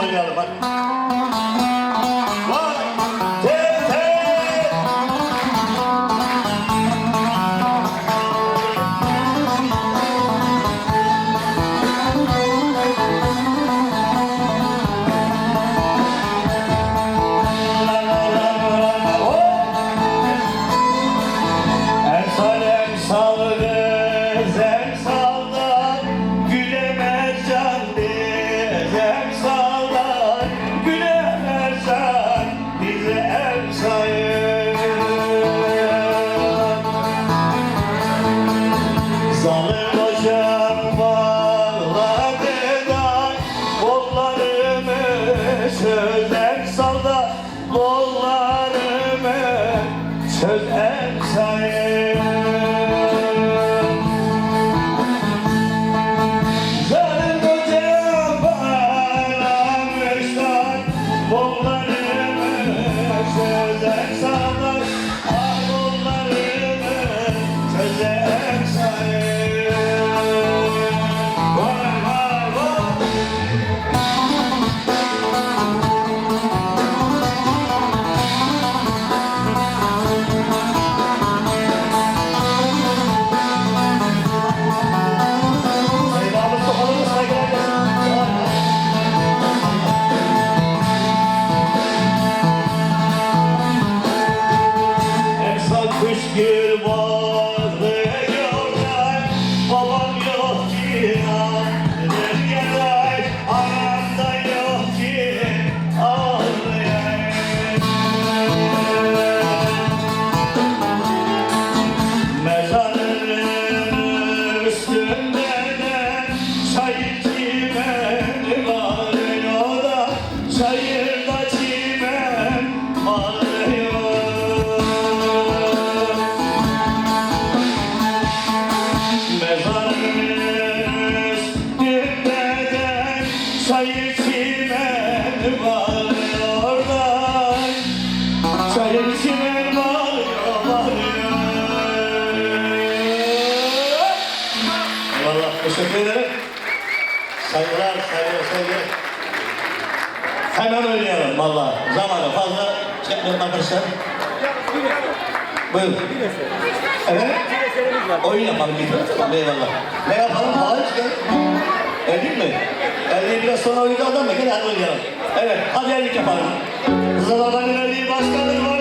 oynayalım hadi. Salda Kollarımı sözler çimen varıyor da Çayır çimen varıyor varıyor Eyvallah teşekkür ederim Saygılar saygılar saygılar Hemen oynayalım valla zamanı fazla çekmeyin arkadaşlar Buyurun Evet Oyun yapalım bir tane. Eyvallah. Ne yapalım? Gel. Ellik mi? Elliyi biraz sonra oynayacağız ama gel hadi oynayalım. Evet, hadi ellik yapalım. Zılabanın elliği başkadır başka.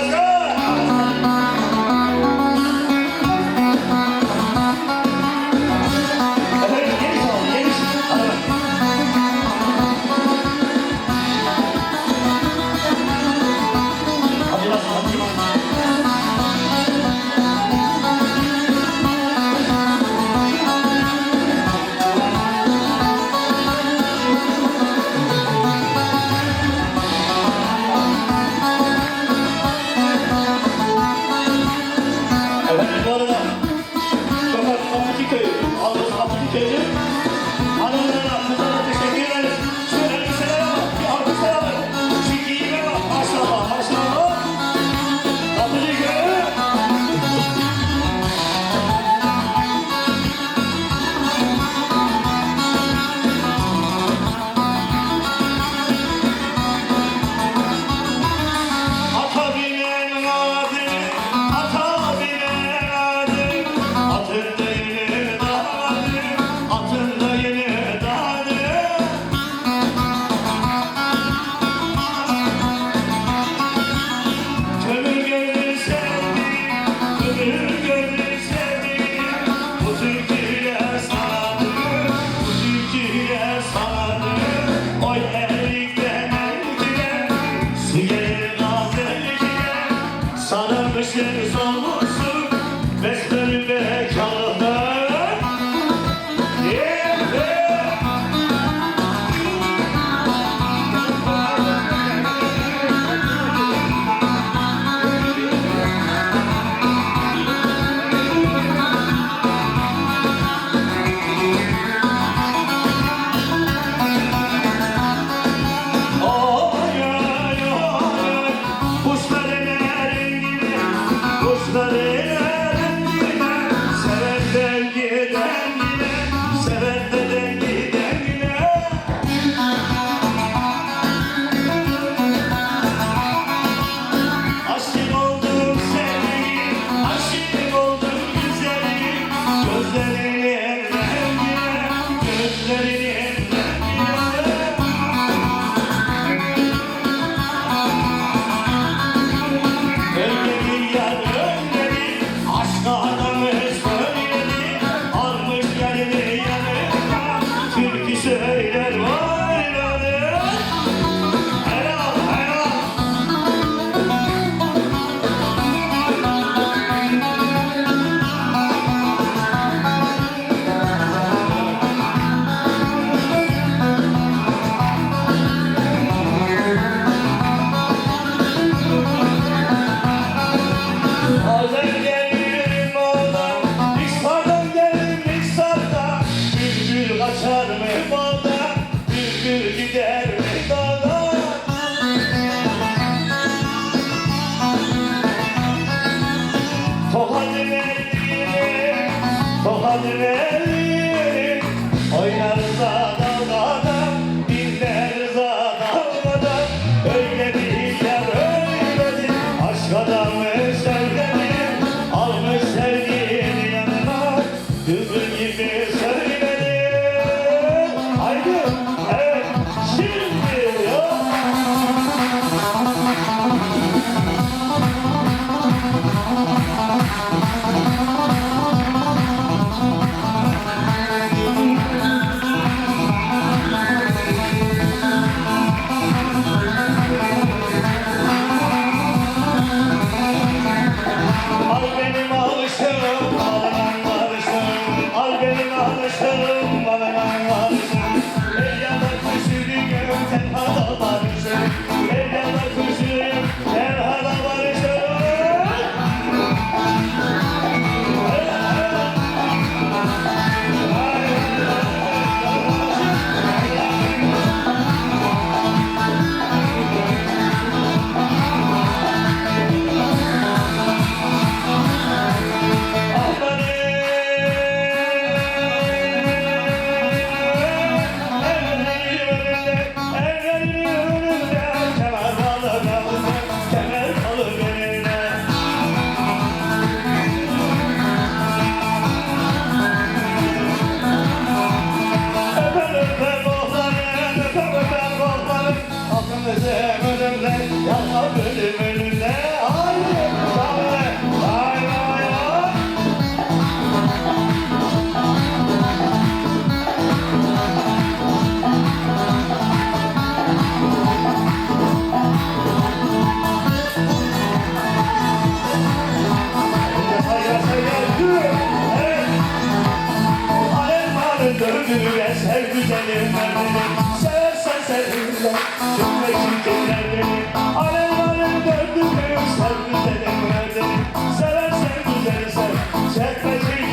Okay. you? Herkes olur grande.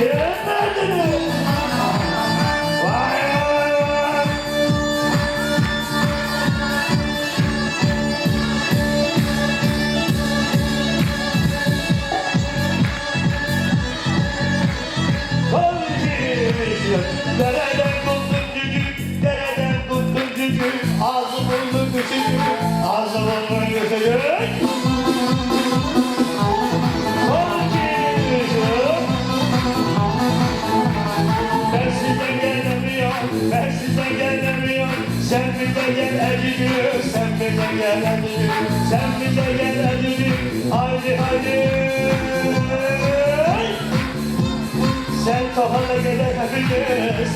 Yeah. Sen bize gel Edirne, sen bize gel Edirne, sen bize gel Edirne, haydi haydi. Sen kafana gel hepimiz, hepimiz.